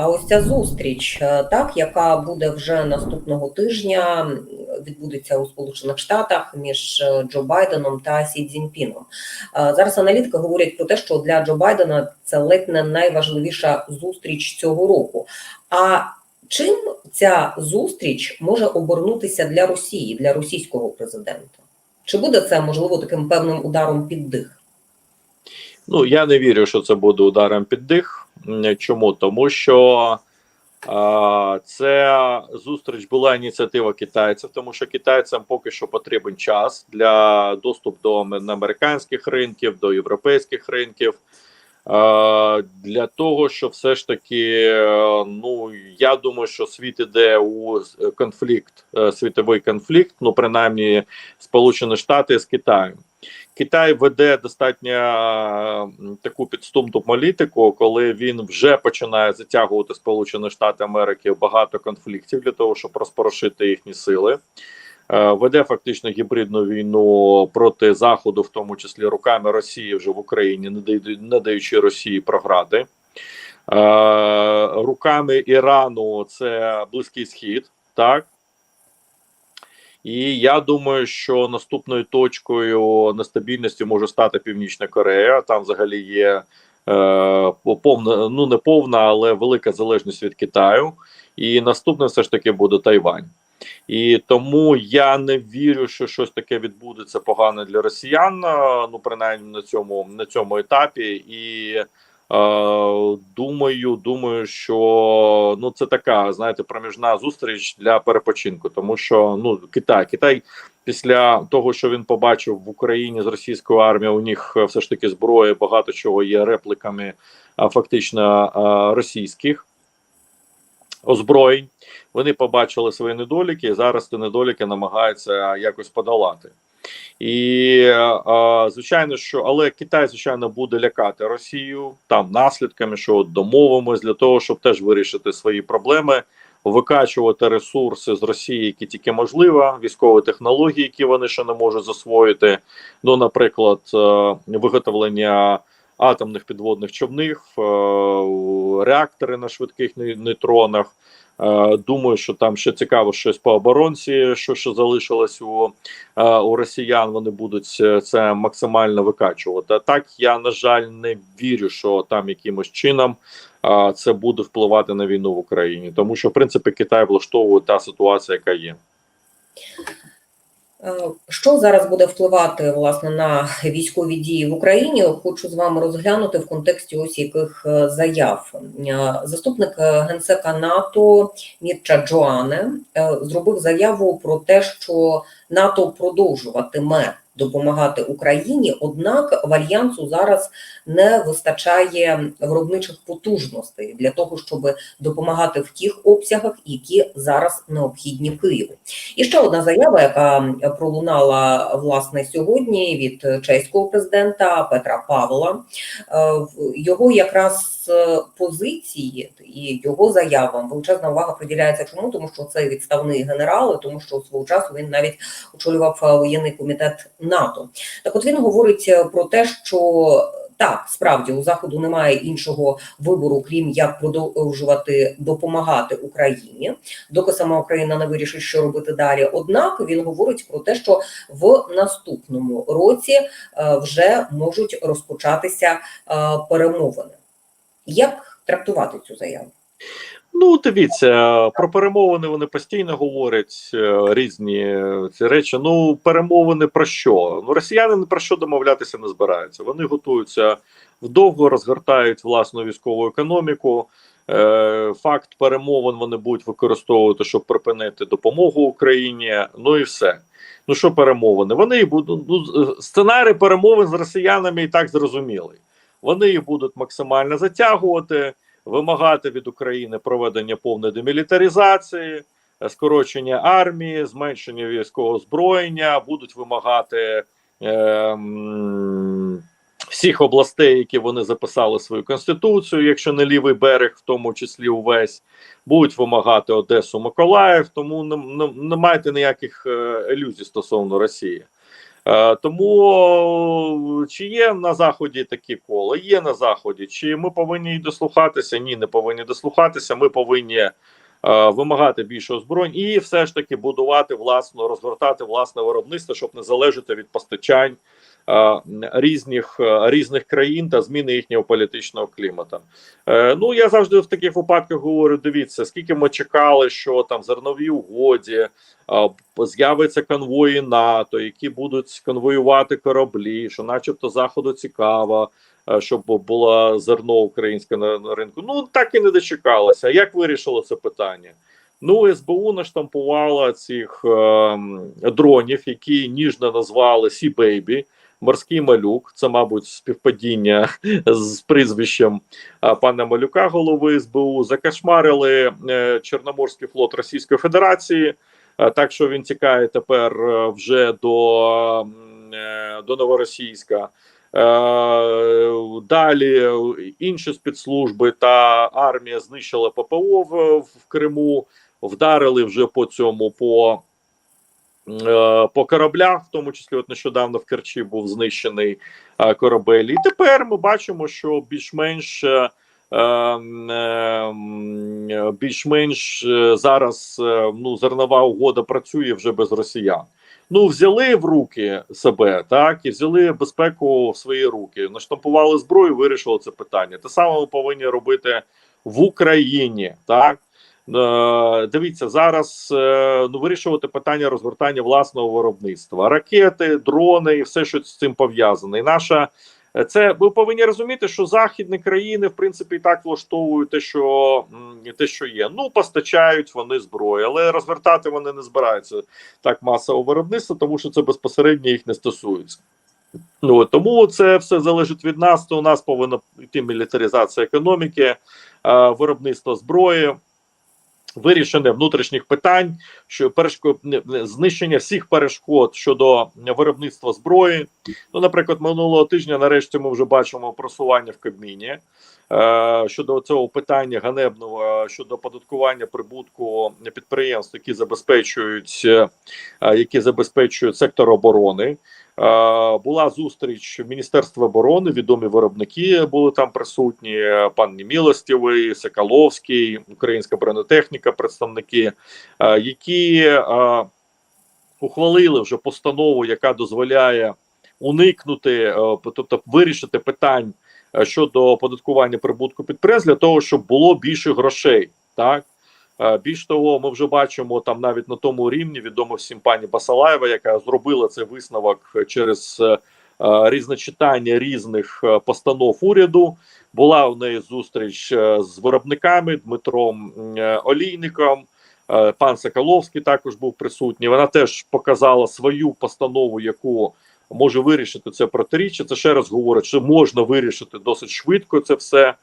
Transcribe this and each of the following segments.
А ось ця зустріч, е, так, яка буде вже наступного тижня, відбудеться у Сполучених Штатах між е, Джо Байденом та Сі Цзіньпіном. Е, Зараз аналітики говорять про те, що для Джо Байдена це ледь не найважливіша зустріч цього року. А чим ця зустріч може обернутися для Росії, для російського президента? Чи буде це можливо таким певним ударом під дих? Ну я не вірю, що це буде ударом під дих. М, Чому? Тому що а, це зустріч була ініціатива китайців, тому що китайцям поки що потрібен час для доступу до американських ринків, до європейських ринків. Для того, що все ж таки, е, ну я думаю, що світ іде у конфлікт, е, світовий конфлікт, ну принаймні Сполучені Штати з Китаєм. Китай веде достатньо е, таку підступну політику, коли він вже починає затягувати Сполучені Штати Америки в багато конфліктів для того, щоб розпорошити їхні сили. Е, Веде фактично гібридну війну проти заходу, в тому числі руками Росії вже в Україні, не даючи- Росії програти. Е, Руками Ірану це Близький Схід, так і я думаю, що наступною точкою нестабільності може стати Північна Корея. Там взагалі є е, повна, ну не повна, але велика залежність від Китаю. І наступне все ж таки буде Тайвань. І тому я не вірю, що щось таке відбудеться погане для росіян. е, Ну принаймні на цьому на цьому етапі. І е, думаю, думаю, що ну це така, знаєте, проміжна зустріч для перепочинку, тому що ну Китай, Китай після того, що він побачив в Україні з російською армією, у них е, все ж таки зброя, багато чого є репліками, а фактично е, російських озброєнь. Вони побачили свої недоліки, і зараз ці недоліки намагаються якось подолати. І звичайно, що але Китай, звичайно, буде лякати Росію там наслідками, що домовимось для того, щоб теж вирішити свої проблеми, викачувати ресурси з Росії, які тільки можливо, військові технології, які вони ще не можуть засвоїти. Ну, наприклад, е, виготовлення атомних підводних човнів, е, реактори на швидких нейтронах. Е, Думаю, що там ще цікаво щось по оборонці, що ще залишилось у, е, у росіян. Вони будуть це максимально викачувати. А так я на жаль не вірю, що там якимось чином це буде впливати на війну в Україні, тому що в принципі Китай влаштовує та ситуація, яка є. Е, Що зараз буде впливати власне на військові дії в Україні? Хочу з вами розглянути в контексті ось яких е, заяв. Е, Заступник генсека НАТО Мірча Джоане зробив заяву про те, що НАТО продовжуватиме допомагати Україні однак в альянсу зараз не вистачає виробничих потужностей для того, щоб допомагати в тих обсягах, які зараз необхідні Києву. І ще одна заява, яка пролунала власне сьогодні від чеського президента Петра Павла. Е, Його якраз е, позиції і його заявам величезна увага приділяється. Чому? Тому що це відставний генерал, тому що свого часу він навіть очолював е, воєнний комітет НАТО. Так, от він говорить е, про те, що. Так, справді у заходу немає іншого вибору, крім як продовжувати допомагати Україні доки сама Україна не вирішить, що робити далі. Однак він говорить про те, що в наступному році е, вже можуть розпочатися е, перемовини. Як трактувати цю заяву? Ну, дивіться, про перемовини вони постійно говорять е, різні е, ці речі. Ну, перемовини про що? Ну, росіяни ні про що домовлятися не збираються. Вони готуються вдовго, розгортають власну військову економіку. Е, Факт перемовин вони будуть використовувати, щоб припинити допомогу Україні. Ну і все. Ну що перемовини? Вони будуть ну, сценарій перемовин з росіянами і так зрозумілий. Вони їх будуть максимально затягувати вимагати від України проведення повної демілітаризації, скорочення армії, зменшення військового озброєння, будуть вимагати е, всіх областей, які вони записали свою конституцію, якщо не лівий берег, в тому числі увесь, будуть вимагати Одесу Миколаїв, тому не, не, не майте ніяких е, ілюзій стосовно Росії. Е, тому чи є на заході такі кола? Є на заході. Чи ми повинні дослухатися? Ні, не повинні дослухатися. Ми повинні е, вимагати більше озброєнь і все ж таки будувати власну, розгортати власне виробництво, щоб не залежати від постачань різних, е, різних країн та зміни їхнього політичного клімату. Е, ну я завжди в таких випадках говорю: дивіться, скільки ми чекали, що там зернові угоді. З'явиться конвої НАТО, які будуть конвоювати кораблі, що, начебто, заходу цікаво, е, щоб було зерно українське на ринку. Ну так і не дочекалося. Як вирішило це питання? Ну, СБУ наштампувала цих е, дронів, які ніжно назвали Сі Бейбі, морський малюк. Це, мабуть, співпадіння з прізвищем пана Малюка, голови СБУ. Закашмарили е, Чорноморський флот Російської Федерації. Так що він тікає тепер е, вже до, е, до Новоросійська. Далі інші спецслужби та армія знищили ППО в, в Криму, вдарили вже по цьому по, по кораблях, в тому числі от нещодавно в Керчі був знищений е, корабель. І тепер ми бачимо, що більш-менш. е, більш-менш е, зараз е, ну зернова угода працює вже без росіян. Ну взяли в руки себе, так і взяли безпеку в свої руки, наштампували зброю, вирішили це питання. Те саме ми повинні робити в Україні. Так Е, дивіться зараз. е, Ну вирішувати питання розгортання власного виробництва, ракети, дрони і все, що з цим пов'язане. І наша Е, Це ви повинні розуміти, що західні країни в принципі і так влаштовують те, що те, що є. Ну постачають вони зброю, але розвертати вони не збираються так масово виробництво, тому що це безпосередньо їх не стосується. Ну тому це все залежить від нас. То у нас повинна йти мілітаризація економіки, е, виробництво зброї. Вирішення внутрішніх питань, що перешко... знищення всіх перешкод щодо виробництва зброї. Ну, наприклад, минулого тижня, нарешті, ми вже бачимо просування в Кабміні щодо цього питання ганебного е, щодо оподаткування прибутку підприємств, які забезпечують, е, які забезпечують сектор оборони. Е, була зустріч Міністерства оборони, відомі виробники були там присутні. е, Пан Немілостєвий, Соколовський, українська бронетехніка, представники, е, які е, ухвалили вже постанову, яка дозволяє уникнути, е, тобто вирішити питань е, щодо оподаткування прибутку підприємств для того, щоб було більше грошей. Так Е, більш того, ми вже бачимо там навіть на тому рівні відомо всім пані Басалаєва, яка зробила цей висновок через е, е, різночитання різних е, постанов уряду. Була у неї зустріч е, з виробниками Дмитром е, Олійником. Е, Пан Соколовський також був присутній. Вона теж показала свою постанову, яку може вирішити це протиріччя. Це ще раз говорить, що можна вирішити досить швидко це все.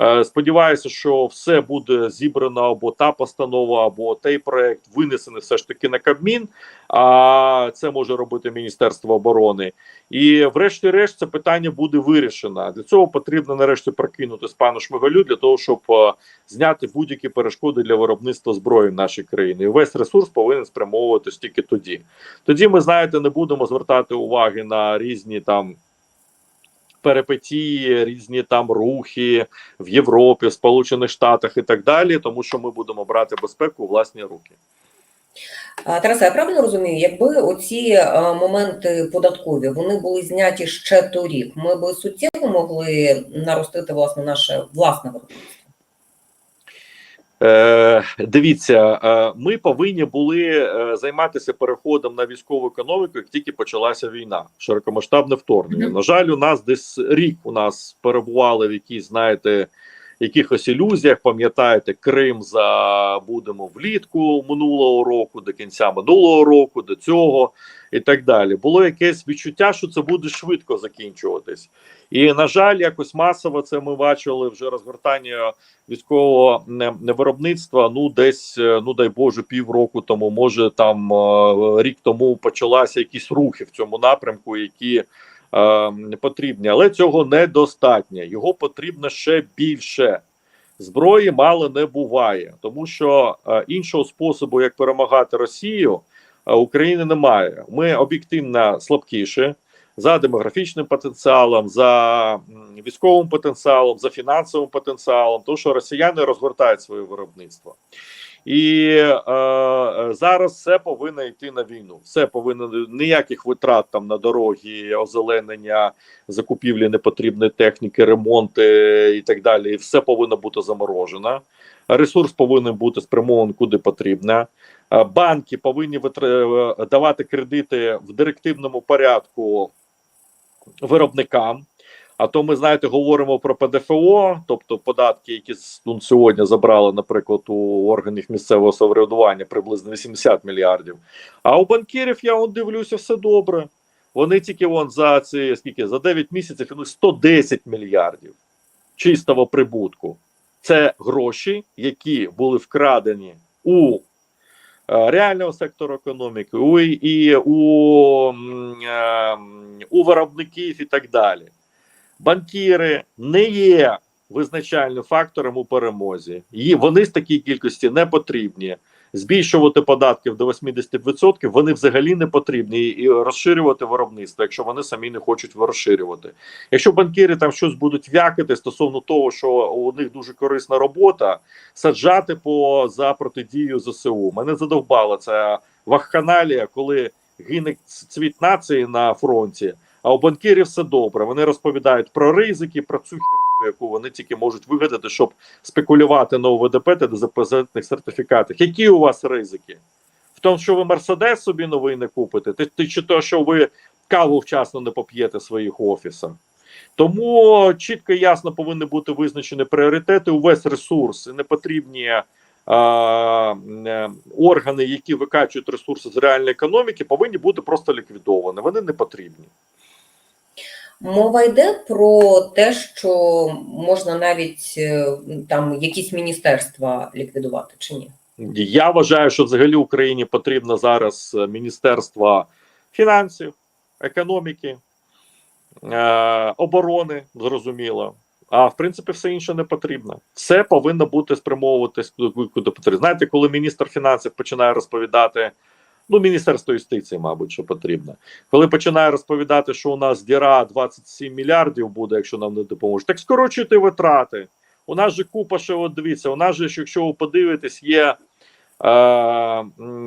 Е, Сподіваюся, що все буде зібрано або та постанова, або той проект винесений все ж таки на Кабмін. А це може робити Міністерство оборони. І, врешті-решт, це питання буде вирішено. Для цього потрібно нарешті прокинути з пану Шмигалю для того, щоб е, зняти будь-які перешкоди для виробництва зброї в нашій країні. І весь ресурс повинен спрямовуватись тільки тоді. Тоді ми знаєте, не будемо звертати уваги на різні там. Перипетії, різні там рухи в Європі, в Сполучених Штатах і так далі, тому що ми будемо брати безпеку у власні руки. Тараса, я правильно розумію, якби оці моменти податкові вони були зняті ще торік, ми би суттєво могли наростити власне наше власне виробництво? Е, дивіться, е, ми повинні були е, займатися переходом на військову економіку, як тільки почалася війна, широкомасштабне вторгнення. На жаль, у нас десь рік у нас перебували в якійсь, знаєте, якихось ілюзіях. Пам'ятаєте, Крим забудемо влітку минулого року, до кінця минулого року, до цього і так далі. Було якесь відчуття, що це буде швидко закінчуватись. І на жаль, якось масово це ми бачили вже розгортання військового не, не виробництва. Ну, десь, е, ну дай Боже, півроку тому, може там е, рік тому почалися якісь рухи в цьому напрямку, які потрібні, але цього недостатньо. Його потрібно ще більше. Зброї мало не буває, тому що е, іншого способу, як перемагати Росію, е, України немає. Ми об'єктивно слабкіші за демографічним потенціалом, за військовим потенціалом, за фінансовим потенціалом, тому що росіяни розгортають своє виробництво. І е, е, зараз все повинно йти на війну. Все повинно ніяких витрат там на дороги, озеленення, закупівлі непотрібної техніки, ремонти і так далі. Все повинно бути заморожено. Ресурс повинен бути спрямований куди потрібно. Е, Банки повинні е, давати кредити в директивному порядку виробникам. А то ми знаєте, говоримо про ПДФО, тобто податки, які ну, сьогодні забрали, наприклад, у органів місцевого самоврядування приблизно 80 мільярдів. А у банкірів я он дивлюся, все добре. Вони тільки вон за ці скільки за 9 місяців вони 110 мільярдів чистого прибутку. Це гроші, які були вкрадені у е, реального сектору економіки, у, і у, е, у виробників і так далі. Банкіри не є визначальним фактором у перемозі. І вони з такій кількості не потрібні. Збільшувати податків до 80% вони взагалі не потрібні і розширювати виробництво, якщо вони самі не хочуть розширювати. Якщо банкіри там щось будуть в'якати стосовно того, що у них дуже корисна робота, саджати по за протидію ЗСУ. Мене задовбала ця вахханалія, коли гине цвіт нації на фронті. А у банкірів все добре. Вони розповідають про ризики, про цю херню, яку вони тільки можуть вигадати, щоб спекулювати на ОВДП та депозитних сертифікатах. Які у вас ризики? В тому, що ви Мерседес собі новий не купите, ти, ти чи то, що ви каву вчасно не поп'єте в своїх офісах. Тому чітко і ясно повинні бути визначені пріоритети. Увесь ресурс і не потрібні е, органи, які викачують ресурси з реальної економіки, повинні бути просто ліквідовані. Вони не потрібні. Мова йде про те, що можна навіть е, там якісь міністерства ліквідувати чи ні? Я вважаю, що взагалі Україні потрібно зараз е, Міністерство фінансів, економіки, е, оборони, зрозуміло. А в принципі, все інше не потрібно. Все повинно бути спрямовуватись куди потрібно. Знаєте, коли міністр фінансів починає розповідати, ну, Міністерство юстиції, мабуть, що потрібно, коли починає розповідати, що у нас діра 27 мільярдів буде, якщо нам не допоможуть, так скорочуйте витрати. У нас же купа ще, от дивіться, у нас же, якщо ви подивитесь, є е,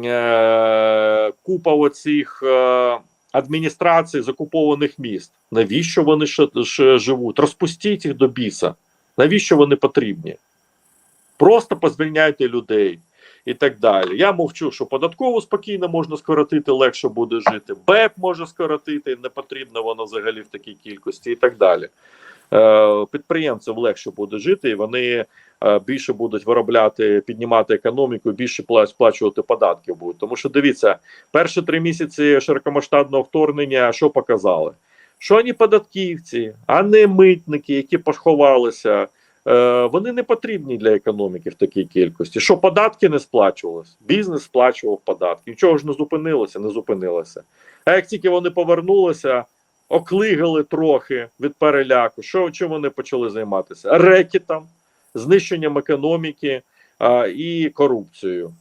е, купа оцих е, адміністрацій з окупованих міст. Навіщо вони ще, ще живуть? Розпустіть їх до біса. Навіщо вони потрібні? Просто позвільняйте людей і так далі. Я мовчу, що податкову спокійно можна скоротити, легше буде жити. БЕП може скоротити, не потрібно воно взагалі в такій кількості, і так далі. Е, підприємцям легше буде жити, і вони е, більше будуть виробляти, піднімати економіку, більше пла- сплачувати податків будуть. Тому що дивіться, перші три місяці широкомасштабного вторгнення що показали? Що ані податківці, а не митники, які поховалися, вони не потрібні для економіки в такій кількості. Що податки не сплачувалися, бізнес сплачував податки. Нічого ж не зупинилося, не зупинилося. А як тільки вони повернулися, оклигали трохи від переляку. Що чим вони почали займатися? Рекетом, знищенням економіки а, і корупцією.